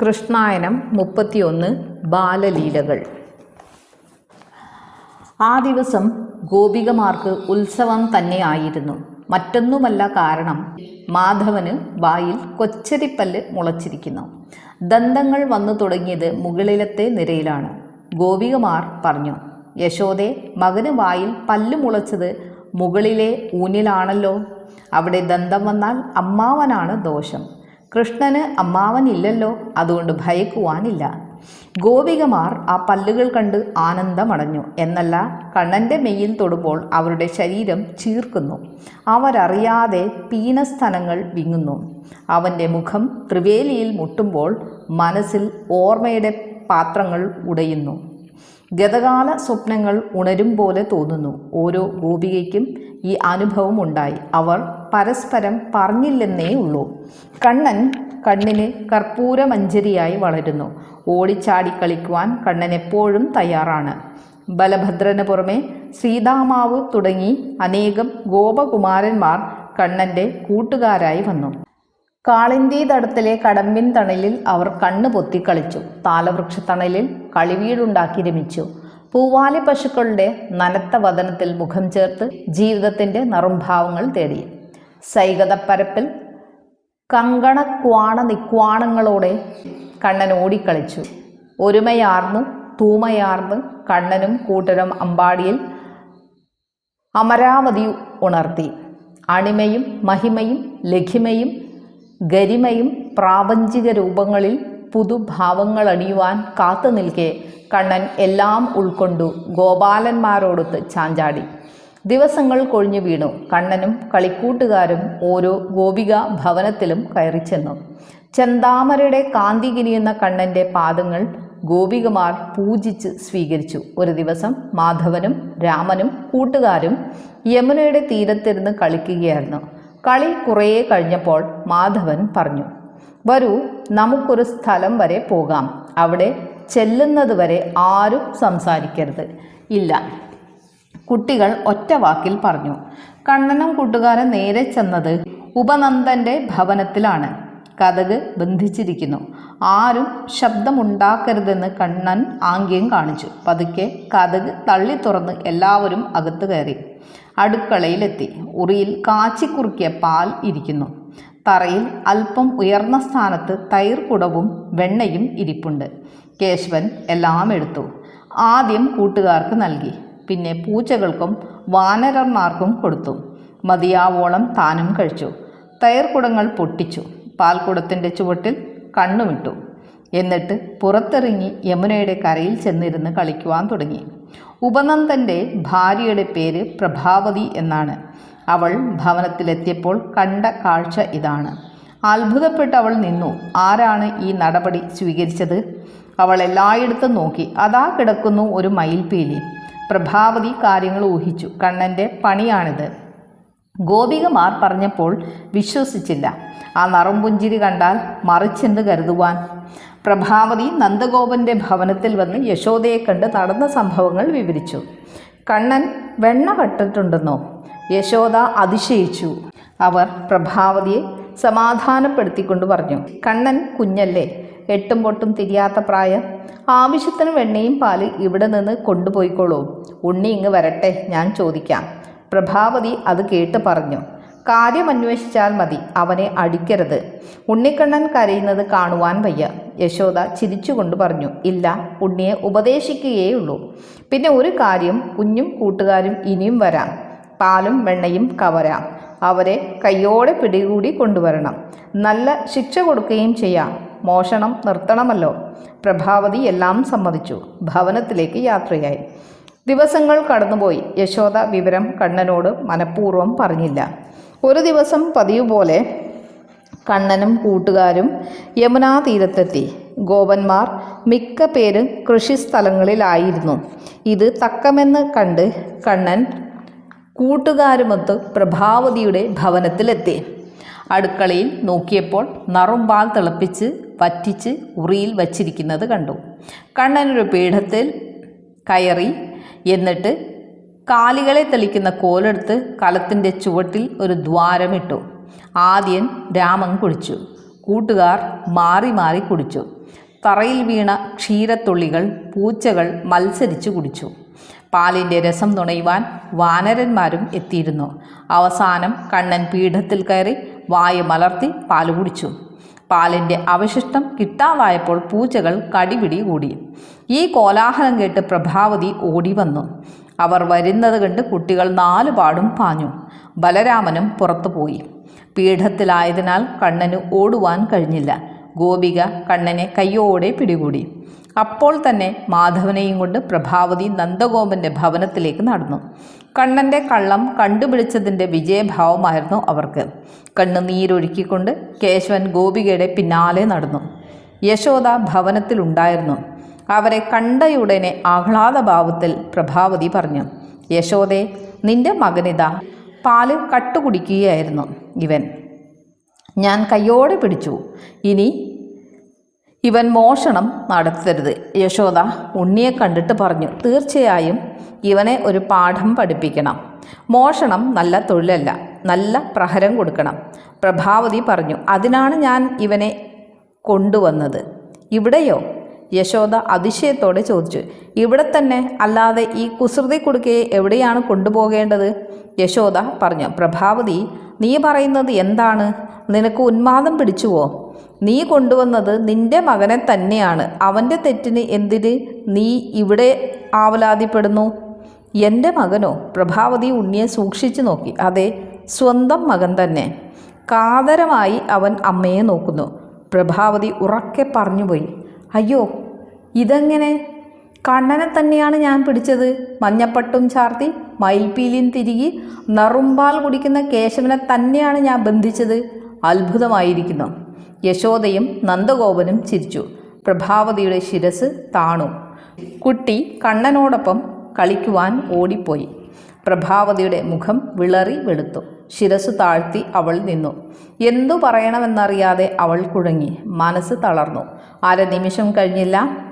കൃഷ്ണായനം മുപ്പത്തിയൊന്ന് ബാലലീലകൾ. ആ ദിവസം ഗോപികമാർക്ക് ഉത്സവം തന്നെയായിരുന്നു. മറ്റൊന്നുമല്ല കാരണം മാധവന് വായിൽ കൊച്ചരിപ്പല്ല് മുളച്ചിരിക്കുന്നു. ദന്തങ്ങൾ വന്നു തുടങ്ങിയത് മുകളിലത്തെ നിരയിലാണ്. ഗോപികമാർ പറഞ്ഞു യശോദെ മകന് വായിൽ പല്ല് മുളച്ചത് മുകളിലെ ഊനിലാണല്ലോ. അവിടെ ദന്തം വന്നാൽ അമ്മാവനാണ് ദോഷം. കൃഷ്ണന് അമ്മാവനില്ലല്ലോ അതുകൊണ്ട് ഭയക്കുവാനില്ല. ഗോപികമാർ ആ പല്ലുകൾ കണ്ട് ആനന്ദമടഞ്ഞു. എന്നല്ല കണ്ണന്റെ മെയ്യിൽ തൊടുമ്പോൾ അവരുടെ ശരീരം ചീർക്കുന്നു. അവരറിയാതെ പീനസ്ഥലങ്ങൾ വിങ്ങുന്നു. അവന്റെ മുഖം ത്രിവേലിയിൽ മുട്ടുമ്പോൾ മനസ്സിൽ ഓർമ്മയുടെ പാത്രങ്ങൾ ഉടയുന്നു. ഗതകാല സ്വപ്നങ്ങൾ ഉണരും പോലെ തോന്നുന്നു. ഓരോ ഗോപികയ്ക്കും ഈ അനുഭവം ഉണ്ടായി. അവർ പരസ്പരം പറഞ്ഞില്ലെന്നേ ഉള്ളൂ. കണ്ണൻ കണ്ണിന് കർപ്പൂരമഞ്ജരിയായി വളരുന്നു. ഓടിച്ചാടി കളിക്കുവാൻ കണ്ണൻ എപ്പോഴും തയ്യാറാണ്. ബലഭദ്രന് പുറമെ സീതാമാവ് തുടങ്ങി അനേകം ഗോപകുമാരന്മാർ കണ്ണന്റെ കൂട്ടുകാരായി വന്നു. കാളിന്തി തടത്തിലെ കടമ്പിൻ തണലിൽ അവർ കണ്ണു പൊത്തി കളിച്ചു. താലവൃക്ഷ തണലിൽ കളിവീടുണ്ടാക്കി രമിച്ചു. പൂവാലി പശുക്കളുടെ നനത്ത വതനത്തിൽ മുഖം ചേർത്ത് ജീവിതത്തിന്റെ നറുംഭാവങ്ങൾ തേടി. സൈകതപ്പരപ്പിൽ കങ്കണക്വാണ നിക്വാണങ്ങളോടെ കണ്ണൻ ഓടിക്കളിച്ചു. ഒരുമയാർന്നു തൂമയാർന്ന് കണ്ണനും കൂട്ടരും അമ്പാടിയിൽ അമരാവതി ഉണർത്തി. അണിമയും മഹിമയും ലഘിമയും ഗരിമയും പ്രാപഞ്ചിക രൂപങ്ങളിൽ പുതുഭാവങ്ങൾ അണിയുവാൻ കാത്തു നിൽക്കെ കണ്ണൻ എല്ലാം ഉൾക്കൊണ്ടു ഗോപാലന്മാരോടൊത്ത് ചാഞ്ചാടി. ദിവസങ്ങൾ കൊഴിഞ്ഞു വീണു. കണ്ണനും കളിക്കൂട്ടുകാരും ഓരോ ഗോപിക ഭവനത്തിലും കയറിച്ചെന്നു ചെന്താമരയുടെ കാന്തി കിരിയുന്ന കണ്ണന്റെ പാദങ്ങൾ ഗോപികമാർ പൂജിച്ച് സ്വീകരിച്ചു. ഒരു ദിവസം മാധവനും രാമനും കൂട്ടുകാരും യമുനയുടെ തീരത്തിരുന്ന് കളിക്കുകയായിരുന്നു. കളി കുറേ കഴിഞ്ഞപ്പോൾ മാധവൻ പറഞ്ഞു വരൂ നമുക്കൊരു സ്ഥലം വരെ പോകാം. അവിടെ ചെല്ലുന്നത് വരെ ആരും സംസാരിക്കരുത്. ഇല്ല കുട്ടികൾ ഒറ്റ വാക്കിൽ പറഞ്ഞു. കണ്ണനും കൂട്ടുകാരൻ നേരെ ചെന്നത് ഉപനന്ദന്റെ ഭവനത്തിലാണ്. കഥക് ബന്ധിച്ചിരിക്കുന്നു. ആരും ശബ്ദമുണ്ടാക്കരുതെന്ന് കണ്ണൻ ആംഗ്യം കാണിച്ചു. പതുക്കെ കഥക് തള്ളി തുറന്ന് എല്ലാവരും അകത്ത് കയറി. അടുക്കളയിലെത്തി. ഉറിയിൽ കാച്ചിക്കുറുക്കിയ പാൽ ഇരിക്കുന്നു. തറയിൽ അല്പം ഉയർന്ന സ്ഥാനത്ത് തൈർ കുടവും വെണ്ണയും ഇരിപ്പുണ്ട്. കേശവൻ എല്ലാം എടുത്തു. ആദ്യം കൂട്ടുകാർക്ക് നൽകി. പിന്നെ പൂച്ചകൾക്കും വാനരന്മാർക്കും കൊടുത്തു. മതിയാവോളം താനും കഴിച്ചു. തയർക്കുടങ്ങൾ പൊട്ടിച്ചു. പാൽക്കുടത്തിന്റെ ചുവട്ടിൽ കണ്ണുമിട്ടു എന്നിട്ട് പുറത്തിറങ്ങി യമുനയുടെ കരയിൽ ചെന്നിരുന്ന് കളിക്കുവാൻ തുടങ്ങി. ഉപനന്ദന്റെ ഭാര്യയുടെ പേര് പ്രഭാവതി എന്നാണ്. അവൾ ഭവനത്തിലെത്തിയപ്പോൾ കണ്ട കാഴ്ച ഇതാണ്. അത്ഭുതപ്പെട്ട് അവൾ നിന്നു. ആരാണ് ഈ നടപടി സ്വീകരിച്ചത്? അവൾ എല്ലായിടത്തും നോക്കി. അതാ കിടക്കുന്നു ഒരു മയിൽപീലി. പ്രഭാവതി കാര്യങ്ങൾ ഊഹിച്ചു. കണ്ണന്റെ പണിയാണിത്. ഗോപികമാർ പറഞ്ഞപ്പോൾ വിശ്വസിച്ചില്ല. ആ നറുംപുഞ്ചിരി കണ്ടാൽ മറിച്ചെന്ന് കരുതുവാൻ. പ്രഭാവതി നന്ദഗോപന്റെ ഭവനത്തിൽ വന്ന് യശോദയെ കണ്ട് നടന്ന സംഭവങ്ങൾ വിവരിച്ചു. കണ്ണൻ വെണ്ണ കട്ടിട്ടുണ്ടെന്നോ യശോദ അതിശയിച്ചു. അവർ പ്രഭാവതിയെ സമാധാനപ്പെടുത്തിക്കൊണ്ട് പറഞ്ഞു. കണ്ണൻ കുഞ്ഞല്ലേ എട്ടും പൊട്ടും തിരിയാത്ത പ്രായം. ആവശ്യത്തിന് വെണ്ണയും പാൽ ഇവിടെ നിന്ന് കൊണ്ടുപോയിക്കോളൂ. ഉണ്ണി ഇങ്ങ് വരട്ടെ ഞാൻ ചോദിക്കാം. പ്രഭാവതി അത് കേട്ട് പറഞ്ഞു. കാര്യം അന്വേഷിച്ചാൽ മതി അവനെ അടിക്കരുത്. ഉണ്ണിക്കണ്ണൻ കരയുന്നത് കാണുവാൻ വയ്യ. യശോദ ചിരിച്ചുകൊണ്ട് പറഞ്ഞു ഇല്ല ഉണ്ണിയെ ഉപദേശിക്കുകയുള്ളൂ പിന്നെ ഒരു കാര്യം കുഞ്ഞും കൂട്ടുകാരും ഇനിയും വരാം. പാലും വെണ്ണയും കവരാം. അവരെ കയ്യോടെ പിടികൂടി കൊണ്ടുവരണം. നല്ല ശിക്ഷ കൊടുക്കുകയും ചെയ്യാം. മോഷണം നിർത്തണമല്ലോ. പ്രഭാവതി എല്ലാം സമ്മതിച്ചു. ഭവനത്തിലേക്ക് യാത്രയായി. ദിവസങ്ങൾ കടന്നുപോയി. യശോദ വിവരം കണ്ണനോട് മനഃപൂർവം പറഞ്ഞില്ല. ഒരു ദിവസം പതിവ് പോലെ കണ്ണനും കൂട്ടുകാരും യമുനാ തീരത്തെത്തി. ഗോപന്മാർ മിക്ക പേരും കൃഷിസ്ഥലങ്ങളിലായിരുന്നു. ഇത് തക്കമെന്ന് കണ്ട് കണ്ണൻ കൂട്ടുകാരുമൊത്ത് പ്രഭാവതിയുടെ ഭവനത്തിലെത്തി. അടുക്കളയിൽ നോക്കിയപ്പോൾ നറുമ്പാൽ തിളപ്പിച്ച് വറ്റിച്ച് ഉറിയിൽ വച്ചിരിക്കുന്നത് കണ്ടു. കണ്ണനൊരു പീഠത്തിൽ കയറി എന്നിട്ട് കാലികളെ തെളിക്കുന്ന കോലെടുത്ത് കലത്തിന്റെ ചുവട്ടിൽ ഒരു ദ്വാരമിട്ടു. ആദ്യൻ രാമൻ കുടിച്ചു. കൂട്ടുകാർ മാറി മാറി കുടിച്ചു. തറയിൽ വീണ ക്ഷീരത്തുള്ളികൾ പൂച്ചകൾ മത്സരിച്ചു കുടിച്ചു. പാലിന്റെ രസം നുണയുവാൻ വാനരന്മാരും എത്തിയിരുന്നു. അവസാനം കണ്ണൻ പീഠത്തിൽ കയറി വായ മലർത്തി പാൽ കുടിച്ചു. പാലിന്റെ അവശിഷ്ടം കിട്ടാതായപ്പോൾ പൂച്ചകൾ കടിപിടി കൂടി. ഈ കോലാഹലം കേട്ട് പ്രഭാവതി ഓടി വന്നു അവർ വരുന്നത് കണ്ട് കുട്ടികൾ നാലുപാടും പാഞ്ഞു. ബലരാമനും പുറത്തു പോയി പീഠത്തിലായതിനാൽ കണ്ണന് ഓടുവാൻ കഴിഞ്ഞില്ല. ഗോപിക കണ്ണനെ കയ്യോടെ പിടികൂടി. അപ്പോൾ തന്നെ മാധവനെയും കൊണ്ട് പ്രഭാവതി നന്ദഗോപന്റെ ഭവനത്തിലേക്ക് നടന്നു. കണ്ണന്റെ കള്ളം കണ്ടുപിടിച്ചതിന്റെ വിജയഭാവമായിരുന്നു അവർക്ക്. കണ്ണ് നീരൊഴുക്കിക്കൊണ്ട് കേശവൻ ഗോപികയുടെ പിന്നാലെ നടന്നു. യശോദ ഭവനത്തിലുണ്ടായിരുന്നു. അവരെ കണ്ടയുടനെ ആഹ്ലാദഭാവത്തിൽ പ്രഭാവതി പറഞ്ഞു യശോദെ നിന്റെ മകനിത പാൽ കട്ടുകുടിക്കുകയായിരുന്നു ഇവൻ. ഞാൻ കയ്യോടെ പിടിച്ചു. ഇനി ഇവൻ മോഷണം നടത്തരുത്. യശോദ ഉണ്ണിയെ കണ്ടിട്ട് പറഞ്ഞു തീർച്ചയായും ഇവനെ ഒരു പാഠം പഠിപ്പിക്കണം. മോഷണം നല്ല തൊഴിലല്ല നല്ല പ്രഹരം കൊടുക്കണം. പ്രഭാവതി പറഞ്ഞു അതിനാണ് ഞാൻ ഇവനെ കൊണ്ടുവന്നത്. ഇവിടെയോ? യശോദ അതിശയത്തോടെ ചോദിച്ചു ഇവിടെ തന്നെ അല്ലാതെ ഈ കുസൃതി കുടുക്കയെ എവിടെയാണ് കൊണ്ടുപോകേണ്ടത്? യശോദ പറഞ്ഞു പ്രഭാവതി നീ പറയുന്നത് എന്താണ്? നിനക്ക് ഉന്മാദം പിടിച്ചുവോ? നീ കൊണ്ടുവന്നത് നിന്റെ മകനെ തന്നെയാണ്. അവന്റെ തെറ്റിന് എന്തിന് നീ ഇവിടെ ആവലാതിപ്പെടുന്നു? എന്റെ മകനോ? പ്രഭാവതി ഉണ്ണിയെ സൂക്ഷിച്ചു നോക്കി. അതെ സ്വന്തം മകൻ തന്നെ. കാതരമായി അവൻ അമ്മയെ നോക്കുന്നു. പ്രഭാവതി ഉറക്കെ പറഞ്ഞുപോയി. അയ്യോ ഇതെങ്ങനെ? കണ്ണനെ തന്നെയാണ് ഞാൻ പിടിച്ചത്. മഞ്ഞപ്പട്ടും ചാർത്തി മയിൽപീലിയും തിരികി നറുമ്പാൽ കുടിക്കുന്ന കേശവനെ തന്നെയാണ് ഞാൻ ബന്ധിച്ചത്. അത്ഭുതമായിരിക്കുന്നു. യശോദയും നന്ദഗോപനും ചിരിച്ചു. പ്രഭാവതിയുടെ ശിരസ് താണു. കുട്ടി കണ്ണനോടൊപ്പം കളിക്കുവാൻ ഓടിപ്പോയി. പ്രഭാവതിയുടെ മുഖം വിളറി വെളുത്തു. ശിരസ് താഴ്ത്തി അവൾ നിന്നു. എന്തു പറയണമെന്നറിയാതെ അവൾ കുഴങ്ങി. മനസ്സ് തളർന്നു. അര നിമിഷം കഴിഞ്ഞില്ല.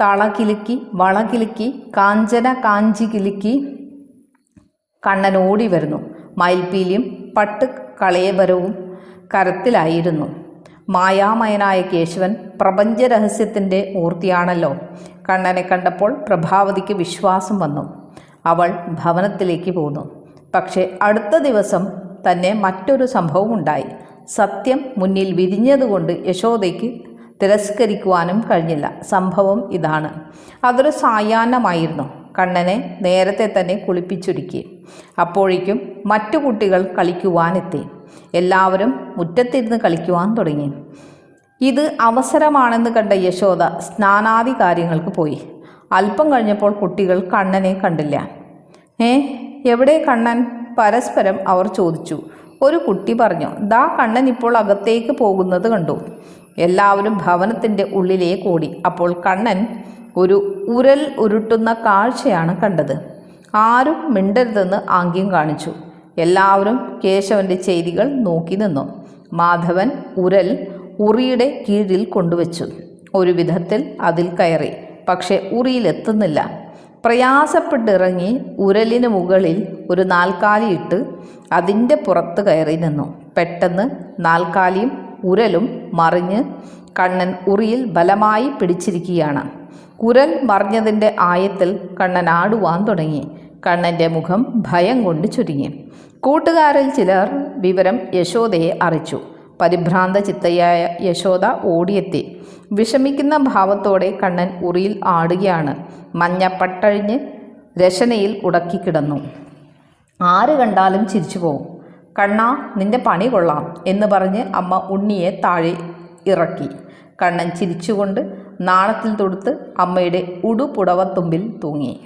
തളകിലുക്കി വളകിലുക്കി കാഞ്ചന കാഞ്ചി കിലുക്കി കണ്ണൻ ഓടി വരുന്നു. മയിൽപ്പീലിയും പട്ട് കളയവരവും കരത്തിലായിരുന്നു. മായാമയനായ കേശവൻ പ്രപഞ്ചരഹസ്യത്തിന്റെ മൂർത്തിയാണല്ലോ. കണ്ണനെ കണ്ടപ്പോൾ പ്രഭാവതിക്ക് വിശ്വാസം വന്നു. അവൾ ഭവനത്തിലേക്ക് പോന്നു. പക്ഷേ അടുത്ത ദിവസം തന്നെ മറ്റൊരു സംഭവം ഉണ്ടായി. സത്യം മുന്നിൽ വിരിഞ്ഞതുകൊണ്ട് യശോദയ്ക്ക് തിരസ്കരിക്കുവാനും കഴിഞ്ഞില്ല. സംഭവം ഇതാണ്. അതൊരു സായാഹ്നമായിരുന്നു. കണ്ണനെ നേരത്തെ തന്നെ കുളിപ്പിച്ചൊരുക്കി. അപ്പോഴേക്കും മറ്റു കുട്ടികൾ കളിക്കുവാനെത്തി. എല്ലാവരും മുറ്റത്തിരുന്ന് കളിക്കുവാൻ തുടങ്ങി. ഇത് അവസരമാണെന്ന് കണ്ട യശോദ സ്നാനാദി കാര്യങ്ങൾക്ക് പോയി. അല്പം കഴിഞ്ഞപ്പോൾ കുട്ടികൾ കണ്ണനെ കണ്ടില്ല. ഏ എവിടെ കണ്ണൻ? പരസ്പരം അവർ ചോദിച്ചു. ഒരു കുട്ടി പറഞ്ഞു ദാ കണ്ണൻ ഇപ്പോൾ അകത്തേക്ക് പോകുന്നത് കണ്ടു. എല്ലാവരും ഭവനത്തിന്റെ ഉള്ളിലേക്ക് ഓടി അപ്പോൾ കണ്ണൻ ഒരു ഉരൽ ഉരുട്ടുന്ന കാഴ്ചയാണ് കണ്ടത്. ആരും മിണ്ടരുതെന്ന് ആംഗ്യം കാണിച്ചു. എല്ലാവരും കേശവന്റെ ചെയ്തികൾ നോക്കി നിന്നു. മാധവൻ ഉരൽ ഉറിയുടെ കീഴിൽ കൊണ്ടുവച്ചു. ഒരു വിധത്തിൽ അതിൽ കയറി പക്ഷെ ഉറിയിലെത്തുന്നില്ല പ്രയാസപ്പെട്ടിറങ്ങി ഉരലിന് മുകളിൽ ഒരു നാൽക്കാലിയിട്ട് അതിന്റെ പുറത്ത് കയറി നിന്നു. പെട്ടെന്ന് നാൽക്കാലിയും ഉരലും മറിഞ്ഞ് കണ്ണൻ ഉറിയിൽ ബലമായി പിടിച്ചിരിക്കുകയാണ്. ഉരൽ മറിഞ്ഞതിന്റെ ആയത്തിൽ കണ്ണൻ ആടുവാൻ തുടങ്ങി. കണ്ണന്റെ മുഖം ഭയം കൊണ്ട് ചുരുങ്ങി. കൂട്ടുകാരിൽ ചിലർ വിവരം യശോദയെ അറിയിച്ചു. പരിഭ്രാന്ത ചിത്തയായ യശോദ ഓടിയെത്തി. വിഷമിക്കുന്ന ഭാവത്തോടെ കണ്ണൻ ഉറിയിൽ ആടുകയാണ്. മഞ്ഞ പട്ടഴിഞ്ഞ് രശനയിൽ ഉടക്കിക്കിടന്നു ആര് കണ്ടാലും ചിരിച്ചു പോവും. കണ്ണാ നിന്റെ പണി കൊള്ളാം എന്ന് പറഞ്ഞ് അമ്മ ഉണ്ണിയെ താഴെ ഇറക്കി. കണ്ണൻ ചിരിച്ചുകൊണ്ട് നാണത്തിൽ തൊടുത്ത് അമ്മയുടെ ഉടുപുടവത്തുമ്പിൽ തൂങ്ങി.